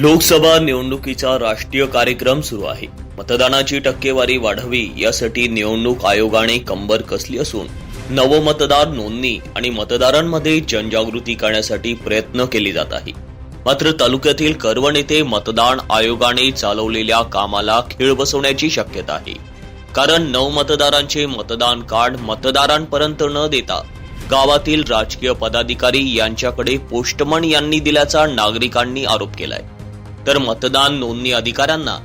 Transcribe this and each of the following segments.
लोकसभा निवडणुकीचा राष्ट्रीय कार्यक्रम सुरू आहे. मतदानाची टक्केवारी वाढवी यासाठी निवडणूक आयोगाने कंबर कसली असून नवमतदार नोंदणी आणि मतदारांमध्ये जनजागृती करण्यासाठी प्रयत्न केले जात आहे. मात्र तालुक्यातील करवण येथे मतदान आयोगाने चालवलेल्या कामाला खीळ बसवण्याची शक्यता आहे. कारण नवमतदारांचे मतदान कार्ड मतदारांपर्यंत न देता गावातील राजकीय पदाधिकारी यांच्याकडे पोस्टमन यांनी दिल्याचा नागरिकांनी आरोप केलाय. तर मतदान नोंदणी अधिकाऱ्यांना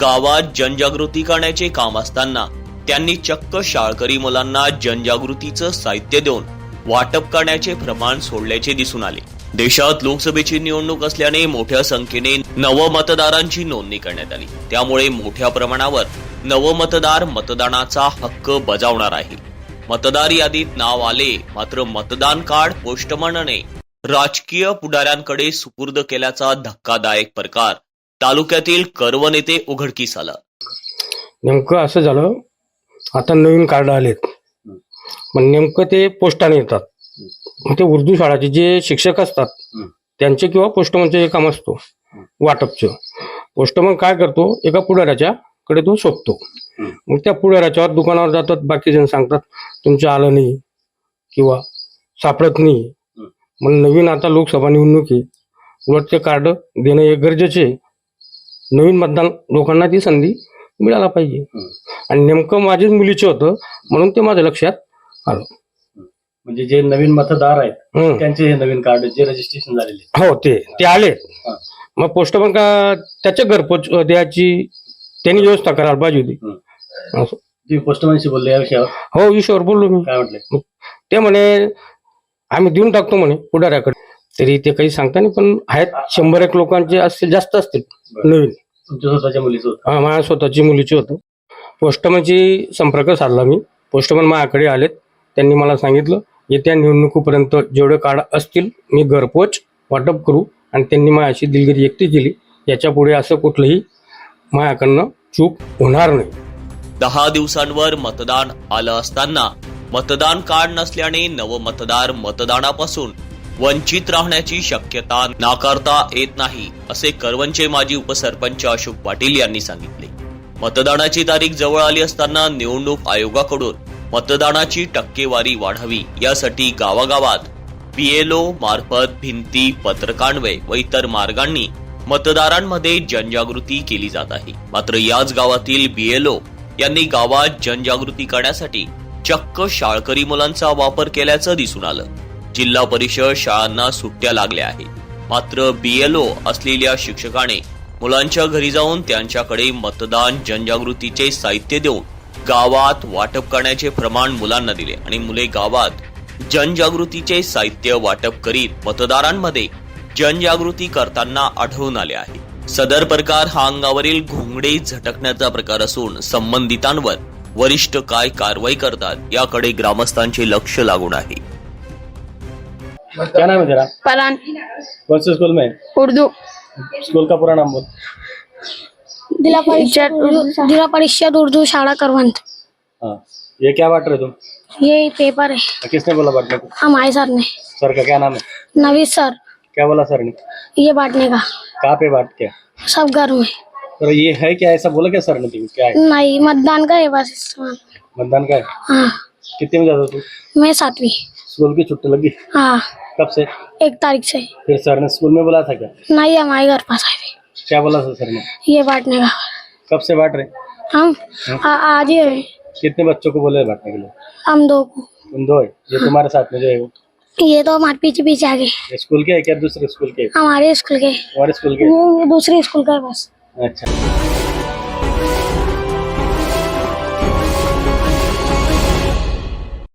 गावात जनजागृती करण्याचे काम असताना त्यांनी चक्क शाळकरी मुलांना जनजागृतीचं साहित्य देऊन वाटप करण्याचे प्रमाण सोडल्याचे दिसून आले. देशात लोकसभेची निवडणूक असल्याने मोठ्या संख्येने नवमतदारांची नोंदणी करण्यात आली. त्यामुळे मोठ्या प्रमाणावर नवमतदार मतदानाचा हक्क बजावणार आहे. मतदार यादीत नाव आले मात्र मतदान कार्ड पोस्टमनने राजकीय पुढाऱ्यांकडे सुपूर्द केल्याचा धक्कादायक प्रकार. तालुक्यातील करवण येथे उघडकीस आला. नेमकं असं झालं आता नवीन कार्ड आलेत. पण नेमकं ते पोस्टाने येतात. मग ते उर्दू शाळाचे जे शिक्षक असतात त्यांचे किंवा पोस्टमनचे काम असतो वाटपचं. पोस्टमन काय करतो एका पुढाऱ्याच्या कडे तो सोपतो मग त्या पुढाऱ्याच्यावर दुकानावर जातात बाकी जण सांगतात तुमचं आलं नाही किंवा सापडत नाही. मग नवीन आता लोकसभा निवडणूक आहे. उलट ते कार्ड देणं हे गरजेचे आहे. नवीन मतदान लोकांना ती संधी मिळायला पाहिजे. आणि नेमकं माझ्याच मुलीचं होतं म्हणून ते माझ्या लक्षात आलं. म्हणजे जे नवीन मतदार आहेत हम्म. त्यांचे हे नवीन कार्ड जे रजिस्ट्रेशन झालेले हो ते ते आले. हा. मग पोस्टमन का त्याच्या घरपोच द्यायची त्यांनी व्यवस्था करायला पाहिजे होती. असं. पोस्टमॅनशी बोलले या विषयावर? हो विषयावर बोललो मी. काय म्हटले? ते म्हणे आम्ही देऊन टाकतो म्हणे पुढाऱ्याकडे. तरी ते काही सांगता नाही पण आहेत शंभर एक लोकांचे असतील जास्त असतील. नवीन. तुमच्या स्वतःच्या मुलीचं होतं. हा माझ्या स्वतःची मुलीची होतं. पोस्टमनची संपर्क साधला मी. पोस्टमन माझ्याकडे आलेत. त्यांनी मला सांगितलं येत्या निवडणुकीपर्यंत जेवढे कार्ड असतील मी घरपोच वाटप करू आणि त्यांनी माझ्याशी दिलगिरी व्यक्त केली. याच्यापुढे असं कुठलंही माझ्याकडनं चूक होणार नाही. दहा दिवसांवर मतदान आलं असताना मतदान कार्ड नसल्याने नवमतदार मतदानापासून वंचित राहण्याची शक्यता नाकारता येत नाही असे करवंचे माजी उपसरपंच अशोक पाटील यांनी सांगितले. मतदानाची तारीख जवळ आली असताना निवडणूक आयोगाकडून मतदानाची टक्केवारी वाढावी यासाठी गावागावात पीएलओ मार्फत भिंती पत्रकान्वय व इतर मार्गांनी मतदारांमध्ये जनजागृती केली जात आहे. मात्र याच गावातील बीएलओ यांनी गावात जनजागृती करण्यासाठी चक्क शाळकरी मुलांचा वापर केल्याचं दिसून आलं. जिल्हा परिषद शाळांना सुट्ट्या लागल्या आहेत. मात्र बीएलओ असलेल्या शिक्षकाने मुलांच्या घरी जाऊन त्यांच्याकडे मतदान जनजागृतीचे साहित्य देऊन गावात वाटप करण्याचे प्रमाण मुलांना दिले आणि मुले गावात जनजागृतीचे साहित्य वाटप करीत मतदारांमध्ये जनजागृती करताना आढळून आले आहे. सदर प्रकार हा अंगावरील घोंगडे झटकण्याचा प्रकार असून संबंधितांवर वरिष्ठ काय कारवाई करतात याकडे ग्रामस्थांचे लक्ष लागून आहे. क्या नाम है तेरा? पलान. कौन से स्कूल में? है? उर्दू. स्कूल का पूरा नाम बोल। जिला परिषद जिला परिषद उर्दू शाळा करवंत हाँ। ये क्या बांट रहे तुम? ये पेपर है। किसने बोला बांटने को? हमारे सर ने। सर का क्या नाम है? नवीद सर। क्या बोला सर ने? ये बांटने का। कहाँ पे बांट के सब घर में। तो ये है क्या? ऐसा बोला क्या सर ने तुम क्या है? नहीं मतदान का है बस। मतदान का है? हाँ। कितने में जाता तू मैं सातवीं। स्कूल की छुट्टी लगी? हाँ। कब से? एक तारीख से। फिर सर ने स्कूल में बोला था क्या? नहीं हमारे घर पास आए थे। क्या बोला था सर ने? ये बांटने का। कब से बांट रहे? हम? आज ही है कितने बच्चों को बोले बांटने के लिए? हम दो को। तुम दो है? ये तुम्हारे साथ में जो है वो? ये तो हमारे पीछे पीछे आ गए। स्कूल के है क्या? दूसरे स्कूल के हमारे स्कूल के। हमारे स्कूल के दूसरे स्कूल का है बस। 哎。